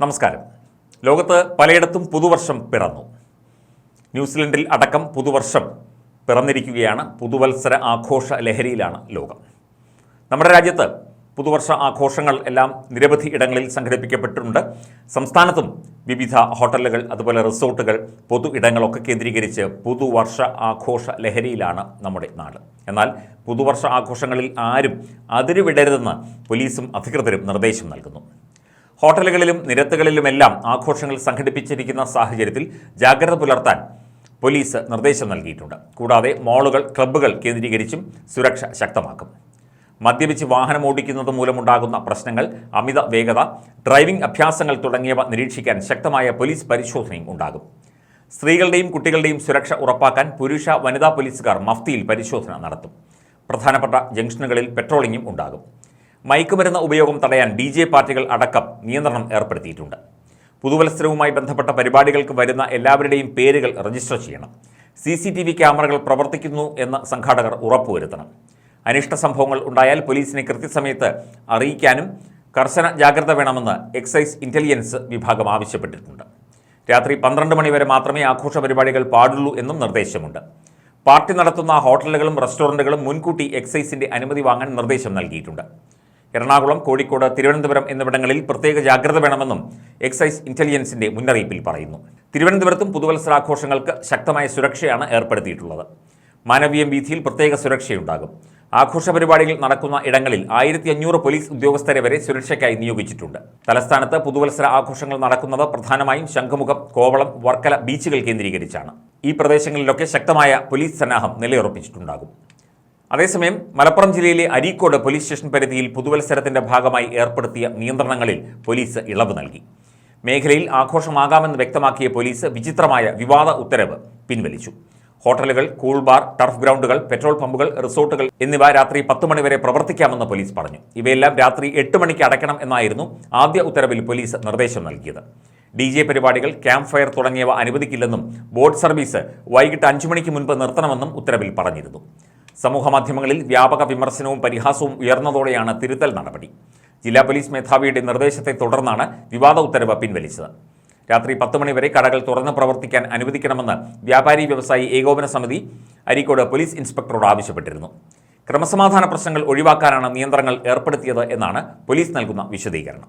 നമസ്കാരം. ലോകത്ത് പലയിടത്തും പുതുവർഷം പിറന്നു. ന്യൂസിലൻഡിൽ അടക്കം പുതുവർഷം പിറന്നിരിക്കുകയാണ്. പുതുവത്സര ആഘോഷ ലഹരിയിലാണ് ലോകം. നമ്മുടെ രാജ്യത്ത് പുതുവർഷ ആഘോഷങ്ങൾ എല്ലാം നിരവധി ഇടങ്ങളിൽ സംഘടിപ്പിക്കപ്പെട്ടിട്ടുണ്ട്. സംസ്ഥാനത്തും വിവിധ ഹോട്ടലുകൾ അതുപോലെ റിസോർട്ടുകൾ പൊതു ഇടങ്ങളൊക്കെ കേന്ദ്രീകരിച്ച് പുതുവർഷ ആഘോഷ ലഹരിയിലാണ് നമ്മുടെ നാട്. എന്നാൽ പുതുവർഷ ആഘോഷങ്ങളിൽ ആരും അതിരുവിടരുതെന്ന് പോലീസും അധികൃതരും നിർദ്ദേശം നൽകുന്നു. ഹോട്ടലുകളിലും നിരത്തുകളിലുമെല്ലാം ആഘോഷങ്ങൾ സംഘടിപ്പിച്ചിരിക്കുന്ന സാഹചര്യത്തിൽ ജാഗ്രത പുലർത്താൻ പോലീസ് നിർദ്ദേശം നൽകിയിട്ടുണ്ട്. കൂടാതെ മോളുകൾ ക്ലബ്ബുകൾ കേന്ദ്രീകരിച്ചും സുരക്ഷ ശക്തമാക്കും. മദ്യപിച്ച് വാഹനം ഓടിക്കുന്നത് മൂലമുണ്ടാകുന്ന പ്രശ്നങ്ങൾ അമിത വേഗത ഡ്രൈവിംഗ് അഭ്യാസങ്ങൾ തുടങ്ങിയവ നിരീക്ഷിക്കാൻ ശക്തമായ പോലീസ് പരിശോധനയും ഉണ്ടാകും. സ്ത്രീകളുടെയും കുട്ടികളുടെയും സുരക്ഷ ഉറപ്പാക്കാൻ പുരുഷ വനിതാ പോലീസുകാർ മഫ്തിയിൽ പരിശോധന നടത്തും. പ്രധാനപ്പെട്ട ജംഗ്ഷനുകളിൽ പെട്രോളിംഗും ഉണ്ടാകും. മയക്കുമരുന്ന് ഉപയോഗം തടയാൻ ഡി ജെ പാർട്ടികൾ അടക്കം നിയന്ത്രണം ഏർപ്പെടുത്തിയിട്ടുണ്ട്. പുതുവത്സരവുമായി ബന്ധപ്പെട്ട പരിപാടികൾക്ക് വരുന്ന എല്ലാവരുടെയും പേരുകൾ രജിസ്റ്റർ ചെയ്യണം. സി സി ടി വി ക്യാമറകൾ പ്രവർത്തിക്കുന്നു എന്ന് സംഘാടകർ ഉറപ്പുവരുത്തണം. അനിഷ്ട സംഭവങ്ങൾ ഉണ്ടായാൽ പോലീസിനെ കൃത്യസമയത്ത് അറിയിക്കാനും കർശന ജാഗ്രത വേണമെന്ന് എക്സൈസ് ഇന്റലിജൻസ് വിഭാഗം ആവശ്യപ്പെട്ടിട്ടുണ്ട്. രാത്രി പന്ത്രണ്ട് മണിവരെ മാത്രമേ ആഘോഷ പരിപാടികൾ പാടുള്ളൂ എന്നും നിർദ്ദേശമുണ്ട്. പാർട്ടി നടത്തുന്ന ഹോട്ടലുകളും റെസ്റ്റോറന്റുകളും മുൻകൂട്ടി എക്സൈസിന്റെ അനുമതി വാങ്ങാൻ നിർദ്ദേശം നൽകിയിട്ടുണ്ട്. എറണാകുളം കോഴിക്കോട് തിരുവനന്തപുരം എന്നിവിടങ്ങളിൽ പ്രത്യേക ജാഗ്രത വേണമെന്നും എക്സൈസ് ഇന്റലിജൻസിന്റെ മുന്നറിയിപ്പിൽ പറയുന്നു. തിരുവനന്തപുരത്തും പുതുവത്സരാഘോഷങ്ങൾക്ക് ശക്തമായ സുരക്ഷയാണ് ഏർപ്പെടുത്തിയിട്ടുള്ളത്. മാനവീയം വീഥിയിൽ പ്രത്യേക സുരക്ഷയുണ്ടാകും. ആഘോഷ പരിപാടികൾ നടക്കുന്ന ഇടങ്ങളിൽ ആയിരത്തി അഞ്ഞൂറ് പോലീസ് ഉദ്യോഗസ്ഥരെ വരെ സുരക്ഷയ്ക്കായി നിയോഗിച്ചിട്ടുണ്ട്. തലസ്ഥാനത്ത് പുതുവത്സര ആഘോഷങ്ങൾ നടക്കുന്നത് പ്രധാനമായും ശംഖുമുഖം കോവളം വർക്കല ബീച്ചുകൾ കേന്ദ്രീകരിച്ചാണ്. ഈ പ്രദേശങ്ങളിലൊക്കെ ശക്തമായ പോലീസ് സന്നാഹം നിലയുറപ്പിച്ചിട്ടുണ്ടാകും. അതേസമയം മലപ്പുറം ജില്ലയിലെ അരീക്കോട് പോലീസ് സ്റ്റേഷൻ പരിധിയിൽ പുതുവത്സരത്തിന്റെ ഭാഗമായി ഏർപ്പെടുത്തിയ നിയന്ത്രണങ്ങളിൽ പോലീസ് ഇളവ് നൽകി. മേഖലയിൽ ആഘോഷമാകാമെന്ന് വ്യക്തമാക്കിയ പോലീസ് വിചിത്രമായ വിവാദ ഉത്തരവ് പിൻവലിച്ചു. ഹോട്ടലുകൾ കൂൾ ബാർ ടർഫ് ഗ്രൗണ്ടുകൾ പെട്രോൾ പമ്പുകൾ റിസോർട്ടുകൾ എന്നിവ രാത്രി പത്ത് മണിവരെ പ്രവർത്തിക്കാമെന്ന് പോലീസ് പറഞ്ഞു. ഇവയെല്ലാം രാത്രി എട്ട് മണിക്ക് അടയ്ക്കണം എന്നായിരുന്നു ആദ്യ ഉത്തരവിൽ പോലീസ് നിർദ്ദേശം നൽകിയത്. ഡി ജെ പരിപാടികൾ ക്യാമ്പ് ഫയർ തുടങ്ങിയവ അനുവദിക്കില്ലെന്നും ബോട്ട് സർവീസ് വൈകിട്ട് അഞ്ചു മണിക്ക് മുൻപ് നിർത്തണമെന്നും ഉത്തരവിൽ പറഞ്ഞിരുന്നു. സമൂഹമാധ്യമങ്ങളിൽ വ്യാപക വിമർശനവും പരിഹാസവും ഉയർന്നതോടെയാണ് തിരുത്തൽ നടപടി. ജില്ലാ പോലീസ് മേധാവിയുടെ നിർദ്ദേശത്തെ തുടർന്നാണ് വിവാദ ഉത്തരവ് പിൻവലിച്ചത്. രാത്രി പത്ത് മണിവരെ കടകൾ തുറന്ന് പ്രവർത്തിക്കാൻ അനുവദിക്കണമെന്ന് വ്യാപാരി വ്യവസായി ഏകോപന സമിതി അരീക്കോട് പോലീസ് ഇൻസ്പെക്ടറോട് ആവശ്യപ്പെട്ടിരുന്നു. ക്രമസമാധാന പ്രശ്നങ്ങൾ ഒഴിവാക്കാനാണ് നിയന്ത്രണങ്ങൾ ഏർപ്പെടുത്തിയത് എന്നാണ് പോലീസ് നൽകുന്ന വിശദീകരണം.